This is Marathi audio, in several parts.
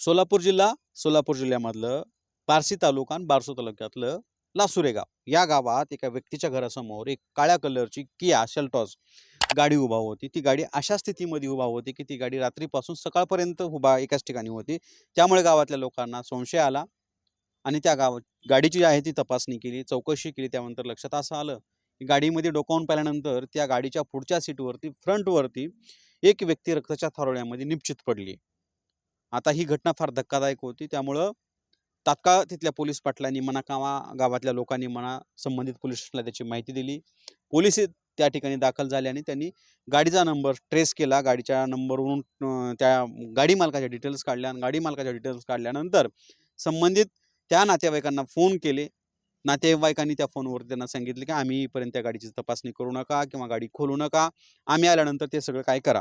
सोलापूर जिल्हा सोलापूर जिल्ह्यामधलं बार्शी तालुका आणि बारसू तालुक्यातलं लासुरे गाव. या गावात एका व्यक्तीच्या घरासमोर एक काळ्या कलरची किया शेल्टॉस गाडी उभा होती. ती गाडी अशा स्थितीमध्ये उभा होती की ती गाडी रात्रीपासून सकाळपर्यंत उभा एकाच ठिकाणी होती. त्यामुळे गावातल्या लोकांना संशय आला आणि त्या गाव गाडीची जी आहे ती तपासणी केली चौकशी केली त्यानंतर लक्षात असं आलं की गाडीमध्ये डोकावून पाहिल्यानंतर त्या गाडीच्या पुढच्या सीटवरती फ्रंटवरती एक व्यक्ती रक्ताच्या थारोळ्यामध्ये निश्चित पडली. आता ही घटना फार धक्कादायक होती. त्यामुळं तात्काळ तिथल्या पोलीस पाटलांनी म्हणा किंवा गावातल्या लोकांनी म्हणा संबंधित पोलीस स्टेशनला त्याची माहिती दिली. पोलीस त्या ठिकाणी दाखल झाले आणि त्यांनी गाडीचा नंबर ट्रेस केला. गाडीच्या नंबरवरून त्या गाडी मालकाच्या डिटेल्स काढल्या आणि गाडी मालकाच्या डिटेल्स काढल्यानंतर संबंधित त्या नातेवाईकांना फोन केले. नातेवाईकांनी त्या फोनवर त्यांना सांगितले की आम्ही इपर्यंत त्या गाडीची तपासणी करू नका किंवा गाडी खोलू नका. आम्ही आल्यानंतर ते सगळं काय करा.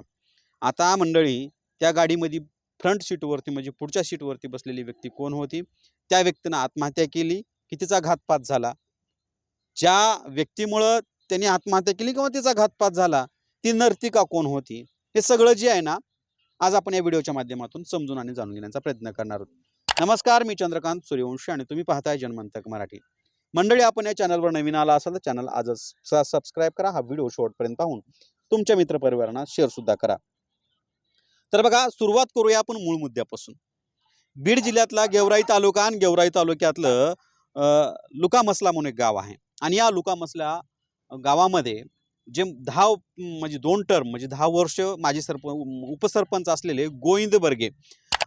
आता मंडळी त्या गाडीमध्ये फ्रंट सीटवरती म्हणजे पुढच्या सीटवरती बसलेली व्यक्ती कोण होती? त्या व्यक्तीनं आत्महत्या केली की तिचा घातपात झाला? ज्या व्यक्तीमुळं त्यांनी आत्महत्या केली किंवा तिचा घातपात झाला ती नर्तिका कोण होती? हे सगळं जे आहे ना आज आपण या व्हिडिओच्या माध्यमातून समजून आणि जाणून घेण्याचा प्रयत्न करणार आहोत. नमस्कार मी चंद्रकांत सूर्यवंशी आणि तुम्ही पाहताय जनमंतक मराठी. मंडळी आपण या चॅनलवर नवीन आला असाल तर चॅनल आजच सबस्क्राईब करा हा व्हिडिओ शेवटपर्यंत पाहून तुमच्या मित्रपरिवारांना शेअरसुद्धा करा. तर बघा सुरुवात करूया आपण मूळ मुद्द्यापासून. बीड जिल्ह्यातला गेवराई तालुका आणि गेवराई तालुक्यातलं लुकामसला म्हणून एक गाव आहे. आणि या लुकामसला गावामध्ये जे दहा म्हणजे दोन टर्म म्हणजे दहा वर्ष माजी सरप उपसरपंच असलेले गोविंद बर्गे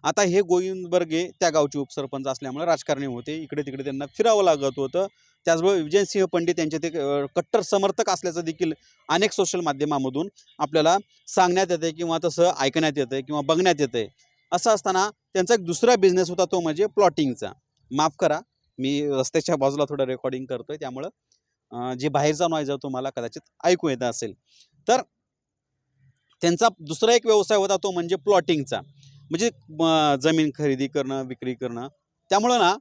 आता हे गोविंद बर्गे त्या गावचे उपसरपंच असल्यामुळे राजकारणी होते. इकडे तिकडे त्यांना फिरावं लागत होतं. त्याचबरोबर विजयसिंह पंडित यांचे ते कट्टर समर्थक असल्याचं देखील अनेक सोशल माध्यमामधून आपल्याला सांगण्यात येते किंवा तसं ऐकण्यात येतं किंवा बघण्यात येतं असं असताना त्यांचा एक दुसरा बिझनेस होता तो म्हणजे प्लॉटिंगचा माफ करा मी रस्त्याच्या बाजूला थोडं रेकॉर्डिंग करतोय. त्यामुळं जे बाहेरचा नॉईज आहे तुम्हाला कदाचित ऐकू येत असेल. तर त्यांचा दुसरा एक व्यवसाय होता तो म्हणजे प्लॉटिंगचा म्हणजे जमीन खरेदी करणं विक्री करणं त्यामुळं ना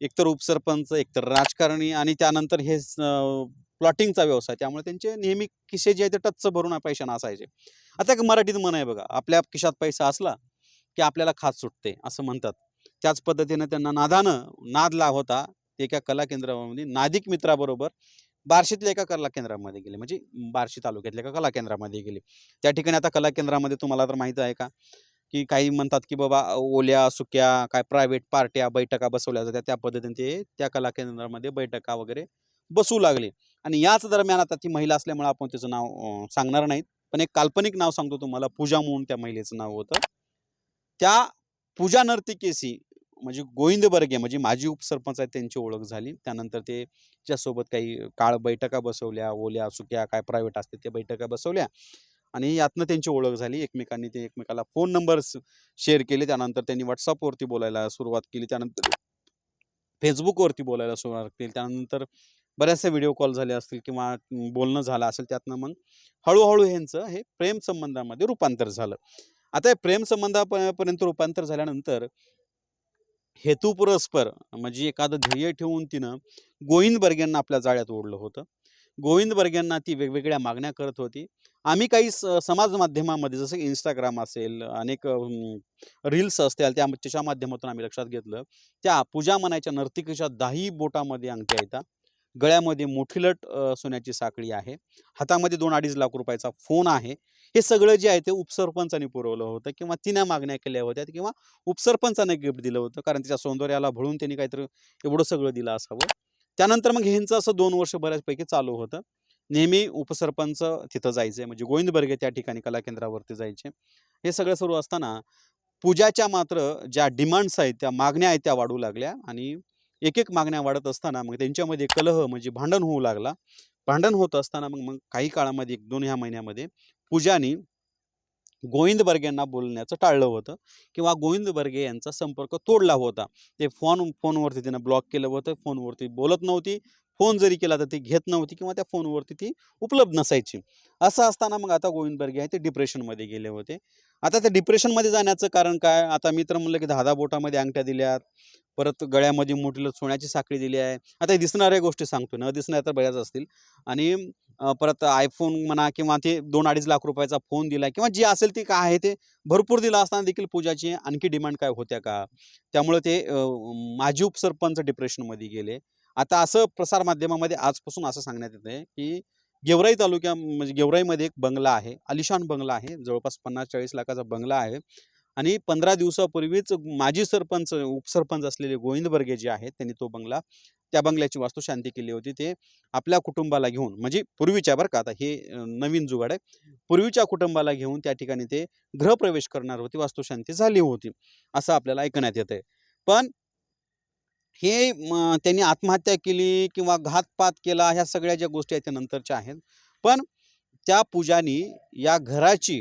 एकतर उपसरपंच एकतर राजकारणी आणि त्यानंतर हे प्लॉटिंगचा व्यवसाय त्यामुळे त्यांचे नेहमी खिसे जे आहे ते टच्च भरून पैशानं असायचे. आता एक मराठीत म्हण आहे बघा आपल्या खिशात पैसा असला की आपल्याला खात सुटते असं म्हणतात. त्याच पद्धतीनं त्यांना नादानं नाद लाभ होता ते एका कला केंद्रामध्ये नादिक मित्राबरोबर बार्शीतल्या एका कला केंद्रामध्ये गेले. म्हणजे बार्शी तालुक्यातल्या एका कला केंद्रामध्ये गेले. त्या ठिकाणी आता कला केंद्रामध्ये तुम्हाला तर माहिती आहे का? की काही म्हणतात की बाबा ओल्या सुक्या काय प्रायव्हेट पार्ट्या बैठका बसवल्या जात्या त्या पद्धतीने ते त्या कला केंद्रामध्ये बैठका वगैरे बसवू लागले. आणि याच दरम्यान आता ती महिला असल्यामुळे आपण त्याचं नाव सांगणार नाहीत. पण एक काल्पनिक नाव सांगतो तुम्हाला. पूजा म्हणून त्या महिलेचं नाव होतं. त्या पूजा नर्तिकेशी म्हणजे गोविंद बर्गे म्हणजे माजी उपसरपंच आहेत त्यांची ओळख झाली. त्यानंतर ते त्यासोबत काही काळ बैठका बसवल्या. ओल्या सुक्या काय प्रायव्हेट असते त्या बैठका बसवल्या. आणि यातनं त्यांची ओळख झाली. एकमेकांनी ते एकमेकाला फोन नंबर्स शेअर केले. त्यानंतर त्यांनी व्हॉट्सअपवरती बोलायला सुरुवात केली. त्यानंतर फेसबुकवरती बोलायला सुरुवात केली. त्यानंतर बऱ्याचशा व्हिडिओ कॉल झाले असतील किंवा बोलणं झालं असेल त्यातनं मग हळूहळू ह्यांचं हे प्रेम संबंधामध्ये रूपांतर झालं. आता हे प्रेमसंबंधापर्यंत रूपांतर झाल्यानंतर हेतुपुरस्पर म्हणजे एखादं ध्येय ठेवून तिनं गोविंद बर्ग्यांना आपल्या जाळ्यात ओढलं होतं. गोविंद बर्ग्यांना ती वेगवेगळ्या मागण्या करत होती. आम्ही काही स समाज माध्यमामध्ये जसं इंस्टाग्राम असेल अनेक रील्स असतील त्या त्याच्या माध्यमातून आम्ही लक्षात घेतलं. त्या पूजा मनाच्या नर्तिकेच्या दाही बोटामध्ये अंगठ्या येतात. गळ्यामध्ये मोठीलट लट सोन्याची साखळी आहे. हातामध्ये दोन अडीच लाख रुपयाचा फोन आहे. हे सगळं जे आहे ते उपसरपंचाने पुरवलं होतं किंवा तिने मागण्या केल्या होत्या किंवा उपसरपंचाने गिफ्ट दिलं होतं कारण तिच्या सौंदर्याला भळून त्यांनी काहीतरी एवढं सगळं दिलं असावं. त्यानंतर मग ह्यांचं असं दोन वर्ष बऱ्याचपैकी चालू होतं. नेहमी उपसरपंच तिथं जायचे म्हणजे गोविंद बर्गे त्या ठिकाणी कला केंद्रावरती जायचे. हे सगळं सुरू असताना पूजाच्या मात्र ज्या डिमांड्स आहेत त्या मागण्या आहेत त्या वाढू लागल्या आणि एक एक मागण्या वाढत असताना मग त्यांच्यामध्ये कलह म्हणजे भांडण होऊ लागला. भांडण होत असताना मग मग काही काळामध्ये एक दोन ह्या महिन्यामध्ये पूजानी गोविंद बर्गेंना बोलण्याचं टाळलं होतं किंवा गोविंद बर्गे यांचा संपर्क तोडला होता. ते फोन फोनवरती तिनं ब्लॉक केलं होतं फोनवरती बोलत नव्हती. फोन जरी केला तर ती घेत नव्हती किंवा त्या फोनवरती ती उपलब्ध नसायची. असं असताना मग आता गोविंद बर्गे आहे ते डिप्रेशनमध्ये गेले होते. आता त्या डिप्रेशनमध्ये जाण्याचं कारण काय? आता मी तर म्हणलं की दहा दहा बोटामध्ये अंगठ्या दिल्यात. परत गळ्यामध्ये मोठीला सोन्याची साखळी दिली आहे. आता हे दिसणाऱ्या गोष्टी सांगतो न दिसणाऱ्या तर बऱ्याच असतील. आणि परत आयफोन म्हणा किंवा ते दोन अडीच लाख रुपयाचा फोन दिला किंवा जे असेल ते काय आहे ते भरपूर दिला असताना देखील पूजाची आणखी डिमांड काय होत्या का? त्यामुळे ते माजी उपसरपंच डिप्रेशनमध्ये गेले. आता असं प्रसारमाध्यमामध्ये आजपासून असं सांगण्यात येतं आहे की गेवराई तालुक्या म्हणजे गेवराईमध्ये एक बंगला आहे आलिशान बंगला आहे. जवळपास पन्नास चाळीस लाखाचा बंगला आहे. आणि पंधरा दिवसापूर्वीच माजी सरपंच उपसरपंच असलेले गोविंद बर्गे जे आहेत त्यांनी तो बंगला त्या बंगल्याची वास्तुशांती केली होती. ते आपल्या कुटुंबाला घेऊन म्हणजे पूर्वीच्या बरं का आता हे नवीन जुगाड आहे. पूर्वीच्या कुटुंबाला घेऊन त्या ठिकाणी ते गृहप्रवेश करणार होती वास्तुशांती झाली होती असं आपल्याला ऐकण्यात येत आहे पण हे त्यांनी आत्महत्या केली किंवा घातपात केला ह्या सगळ्या ज्या गोष्टी आहेत त्या नंतरच्या आहेत. पण त्या पूजानी या घराची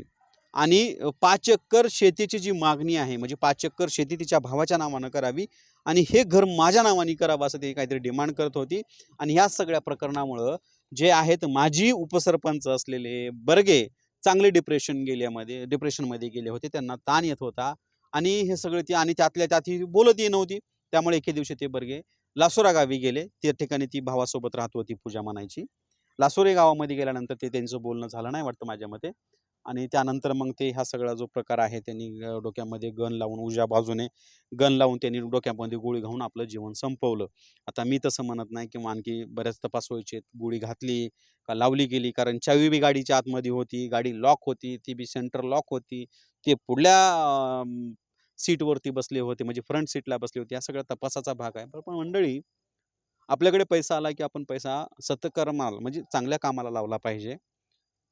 आणि पाच एकर शेतीची जी मागणी आहे म्हणजे पाच एकर शेती तिच्या भावाच्या नावानं करावी आणि हे घर माझ्या नावाने करावं असं ते काहीतरी डिमांड करत होती. आणि ह्या सगळ्या प्रकरणामुळं जे आहेत माजी उपसरपंच असलेले बर्गे चांगले डिप्रेशन गेल्यामध्ये डिप्रेशनमध्ये गेले होते. त्यांना ताण येत होता आणि हे सगळे ती आणि त्यातल्या त्यात ही बोलतही नव्हती त्यामुळे एके दिवशी ते बर्गे लासोरा गावी गेले. त्या ठिकाणी ती भावासोबत राहत होती पूजा मानायची लासोरे गावामध्ये गेल्यानंतर ते त्यांचं बोलणं झालं नाही वाटतं माझ्या मते. आणि त्यानंतर मग ते हा सगळा जो प्रकार आहे त्यांनी डोक्यामध्ये गन लावून उजव्या बाजूने गन लावून त्यांनी डोक्यामध्ये गोळी घालून आपलं जीवन संपवलं. आता मी तसं म्हणत नाही किंवा आणखी बऱ्याच तपास व्हायचे गोळी घातली का लावली गेली कारण चावी बी गाडीच्या आतमध्ये होती गाडी लॉक होती ती बी सेंटर लॉक होती ते पुढल्या सीटवरती बसले होते म्हणजे फ्रंट सीटला बसले होते या सगळ्या तपासाचा भाग आहे. पण मंडळी आपल्याकडे पैसा आला की आपण पैसा सतकर्माला म्हणजे चांगल्या कामाला लावला पाहिजे.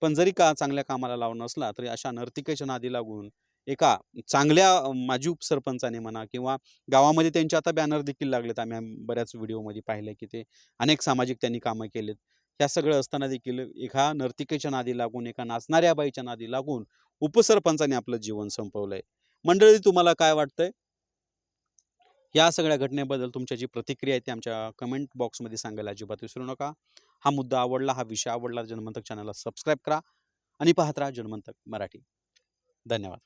पण जरी का चांगल्या कामाला लावून नसला तरी अशा नर्तिकेच्या नादी लागून एका चांगल्या माजी उपसरपंचाने म्हणा किंवा गावामध्ये त्यांचे आता बॅनर देखील लागलेत. आम्ही बऱ्याच व्हिडिओमध्ये पाहिले की ते अनेक सामाजिक त्यांनी कामं केलेत. ह्या सगळं असताना देखील एका नर्तिकेच्या नादी लागून एका नाचणाऱ्या बाईच्या नादी लागून उपसरपंचाने आपलं जीवन संपवलंय. मंडळी तुम्हाला काय वाटतंय? या सगळ्या घटनेबद्दल तुमच्या जी प्रतिक्रिया आहे ती आमच्या कमेंट बॉक्समध्ये सांगायला अजिबात विसरू नका. हा मुद्दा आवडला हा विषय आवडला जनमंतक चॅनलला सबस्क्राईब करा आणि पाहत राहा जनमंतक मराठी. धन्यवाद.